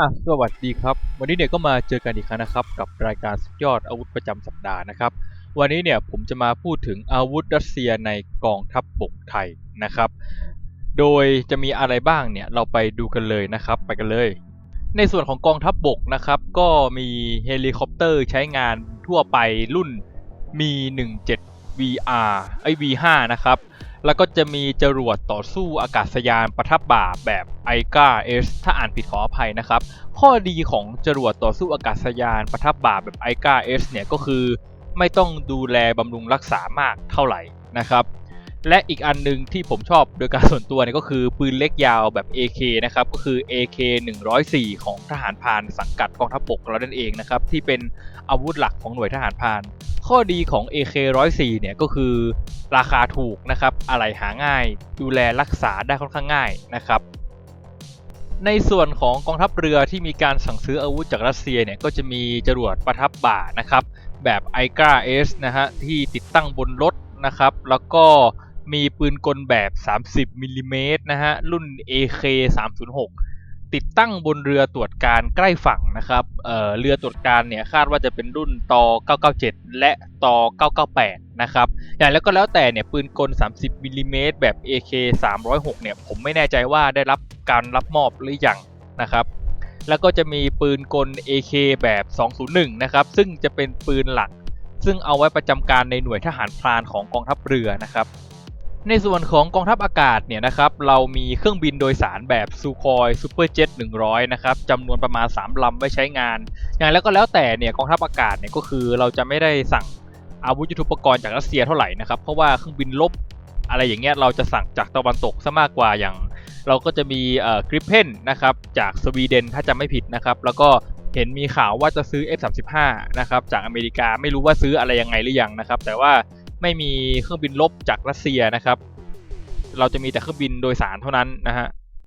อะสวัสดีครับ วันนี้เนี่ยก็มาเจอกันอีกครั้งนะครับ กับรายการสุดยอดอาวุธประจำสัปดาห์นะครับ วันนี้เนี่ยผมจะมาพูดถึงอาวุธรัสเซียในกองทัพบบกไทยนะครับ โดยจะมีอะไรบ้างเนี่ยเราไปดูกันเลยนะครับ ไปกันเลย ในส่วนของกองทัพบบกนะครับ ก็มีเฮลิคอปเตอร์ใช้งานทั่วไปรุ่นมี 17 VR ไอ้ V5 นะครับ แล้วก็จะมีจรวดต่อสู้อากาศยานประทับบ่าแบบไอกาเอสถ้าอ่านผิดขออภัยนะครับ ข้อดีของจรวดต่อสู้อากาศยานประทับบ่าแบบไอกาเอสเนี่ยก็คือไม่ต้องดูแลบำรุงรักษามากเท่าไหร่นะครับ และอีกอันหนึงที่ผมชอบโดยการส่วนตัวเนี่ยก็คือปืนเล็กยาวแบบ AK นะครับก็คือ AK 104 ของทหารพานสังกัดกองทัพบกเรานั่นเองนะครับที่เป็นอาวุธหลักของหน่วยทหารพาน ข้อดีของ AK 104 เนี่ยก็คือ ราคาถูกนะครับอะไรหาง่าย ดูแลรักษาได้ค่อนข้างง่ายนะครับ ในส่วนของกองทัพเรือที่มีการสั่งซื้ออาวุธจากรัสเซียเนี่ยก็จะมีจรวดประทับบ่านะครับ แบบ i g a S นะฮะที่ติดตั้งบนรถนะครับ แล้วก็มีปืนกลแบบ 30มิลลิเมตรนะฮะรุ่น AK 306 ติดตั้งบนเรือตรวจการใกล้ฝั่งนะครับเเรือตรวจการเนี่ยคาดว่าจะเป็นรุ่นตอ997 และตอ998 นะครับ อย่างแล้วก็แล้วแต่เนี่ยปืนกล 30มิลลิเมตรแบบ AK 306 เนี่ยผมไม่แน่ใจว่าได้รับการรับมอบหรือยังนะครับ แล้วก็จะมีปืนกล AK แบบ 201 นะครับ ซึ่งจะเป็นปืนหลัก ซึ่งเอาไว้ประจำการในหน่วยทหารพรานของกองทัพเรือนะครับ ในส่วนของกองทัพอากาศเนี่ยนะครับเรามีเครื่องบินโดยสารแบบซูคอยซูเปอร์เจ็ต100 นะครับจำนวนประมาณ 3 ลำไว้ใช้งาน อย่างแล้วก็แล้วแต่เนี่ยกองทัพอากาศเนี่ยก็คือเราจะไม่ได้สั่งอาวุธยุทโธปกรณ์จากรัสเซียเท่าไหร่นะครับเพราะว่าเครื่องบินลบอะไรอย่างเงี้ยเราจะสั่งจากตะวันตกซะมากกว่าอย่าง เราก็จะมีเอ่อกริปเพนนะครับจากสวีเดนถ้าจำไม่ผิดนะครับแล้วก็เห็นมีข่าวว่าจะซื้อ F35 นะครับจากอเมริกาไม่รู้ว่าซื้ออะไรยังไงหรือยังนะครับแต่ว่า ไม่มีเครื่องบินลบจากรัสเซียนะครับ เราจะมีแต่เครื่องบินโดยสารเท่านั้นนะฮะ